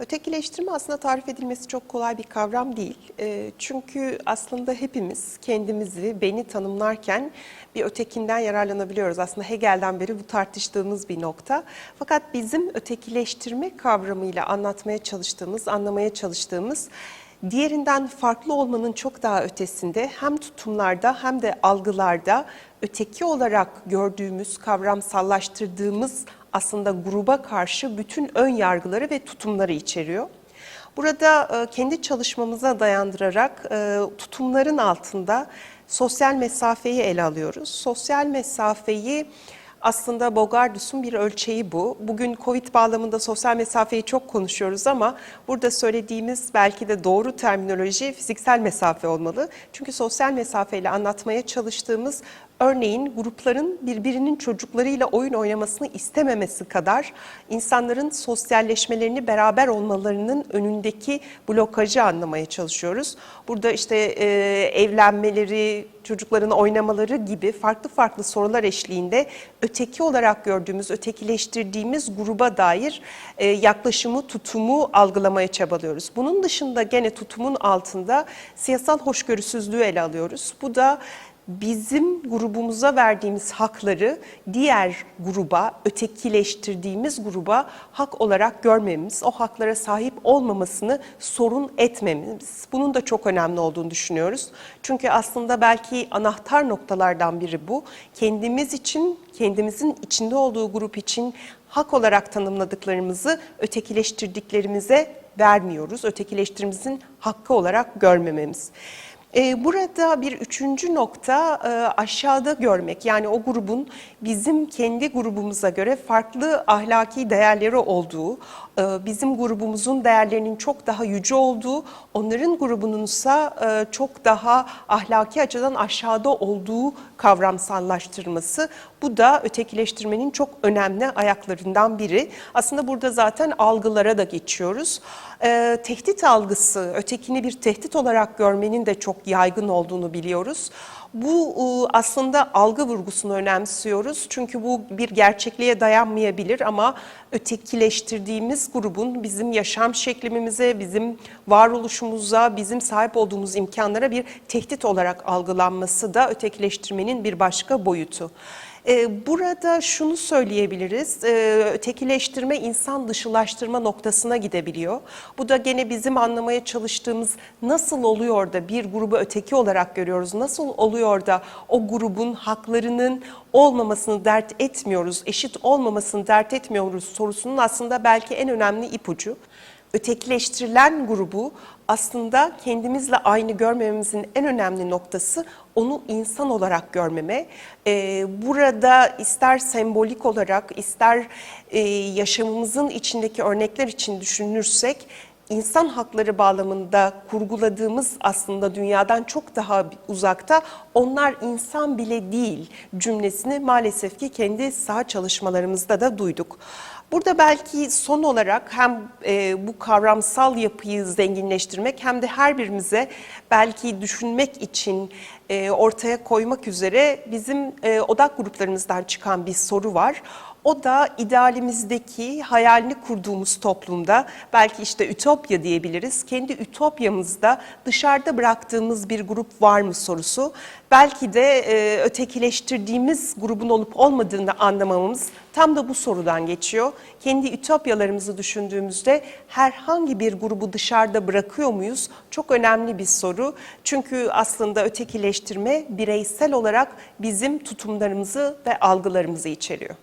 Ötekileştirme aslında tarif edilmesi çok kolay bir kavram değil. E, Çünkü aslında hepimiz kendimizi, beni tanımlarken bir ötekinden yararlanabiliyoruz. Aslında Hegel'den beri bu tartıştığımız bir nokta. Fakat bizim ötekileştirme kavramıyla anlatmaya çalıştığımız, anlamaya çalıştığımız diğerinden farklı olmanın çok daha ötesinde hem tutumlarda hem de algılarda öteki olarak gördüğümüz, kavramsallaştırdığımız aslında gruba karşı bütün ön yargıları ve tutumları içeriyor. Burada e, kendi çalışmamıza dayandırarak e, tutumların altında sosyal mesafeyi ele alıyoruz. Sosyal mesafeyi aslında Bogardus'un bir ölçeği bu. Bugün Covid bağlamında sosyal mesafeyi çok konuşuyoruz ama burada söylediğimiz belki de doğru terminoloji fiziksel mesafe olmalı. Çünkü sosyal mesafeyle anlatmaya çalıştığımız örneğin grupların birbirinin çocuklarıyla oyun oynamasını istememesi kadar insanların sosyalleşmelerini beraber olmalarının önündeki blokajı anlamaya çalışıyoruz. Burada işte e, evlenmeleri, çocukların oynamaları gibi farklı farklı sorular eşliğinde öteki olarak gördüğümüz, ötekileştirdiğimiz gruba dair e, yaklaşımı, tutumu algılamaya çabalıyoruz. Bunun dışında gene tutumun altında siyasal hoşgörüsüzlüğü ele alıyoruz. Bu da bizim grubumuza verdiğimiz hakları diğer gruba, ötekileştirdiğimiz gruba hak olarak görmemiz, o haklara sahip olmamasını sorun etmemiz. Bunun da çok önemli olduğunu düşünüyoruz. Çünkü aslında belki anahtar noktalardan biri bu. Kendimiz için, kendimizin içinde olduğu grup için hak olarak tanımladıklarımızı ötekileştirdiklerimize vermiyoruz. Ötekileştirimizin hakkı olarak görmememiz. Ee, Burada bir üçüncü nokta e, aşağıda görmek. Yani o grubun bizim kendi grubumuza göre farklı ahlaki değerleri olduğu, bizim grubumuzun değerlerinin çok daha yüce olduğu, onların grubununsa e, çok daha ahlaki açıdan aşağıda olduğu kavramsallaştırması. Bu da ötekileştirmenin çok önemli ayaklarından biri. Aslında burada zaten algılara da geçiyoruz. Ee, tehdit algısı, ötekini bir tehdit olarak görmenin de çok yaygın olduğunu biliyoruz. Bu e, aslında algı vurgusunu önemsiyoruz. Çünkü bu bir gerçekliğe dayanmayabilir ama ötekileştirdiğimiz grubun bizim yaşam şeklimize, bizim varoluşumuza, bizim sahip olduğumuz imkanlara bir tehdit olarak algılanması da ötekileştirmenin bir başka boyutu. Ee, Burada şunu söyleyebiliriz, ee, ötekileştirme insan dışılaştırma noktasına gidebiliyor. Bu da gene bizim anlamaya çalıştığımız nasıl oluyor da bir grubu öteki olarak görüyoruz, nasıl oluyor da o grubun haklarının olmamasını dert etmiyoruz, eşit olmamasını dert etmiyoruz sorusunun aslında belki en önemli ipucu ötekileştirilen grubu aslında kendimizle aynı görmememizin en önemli noktası onu insan olarak görmeme. Ee, burada ister sembolik olarak ister e, yaşamımızın içindeki örnekler için düşünürsek insan hakları bağlamında kurguladığımız aslında dünyadan çok daha uzakta onlar insan bile değil cümlesini maalesef ki kendi saha çalışmalarımızda da duyduk. Burada belki son olarak hem e, bu kavramsal yapıyı zenginleştirmek hem de her birimize belki düşünmek için e, ortaya koymak üzere bizim e, odak gruplarımızdan çıkan bir soru var. O da idealimizdeki, hayalini kurduğumuz toplumda belki işte ütopya diyebiliriz. Kendi ütopyamızda dışarıda bıraktığımız bir grup var mı sorusu. Belki de e, ötekileştirdiğimiz grubun olup olmadığını anlamamız tam da bu sorudan geçiyor. Kendi ütopyalarımızı düşündüğümüzde herhangi bir grubu dışarıda bırakıyor muyuz? Çok önemli bir soru. Çünkü aslında ötekileştirme bireysel olarak bizim tutumlarımızı ve algılarımızı içeriyor.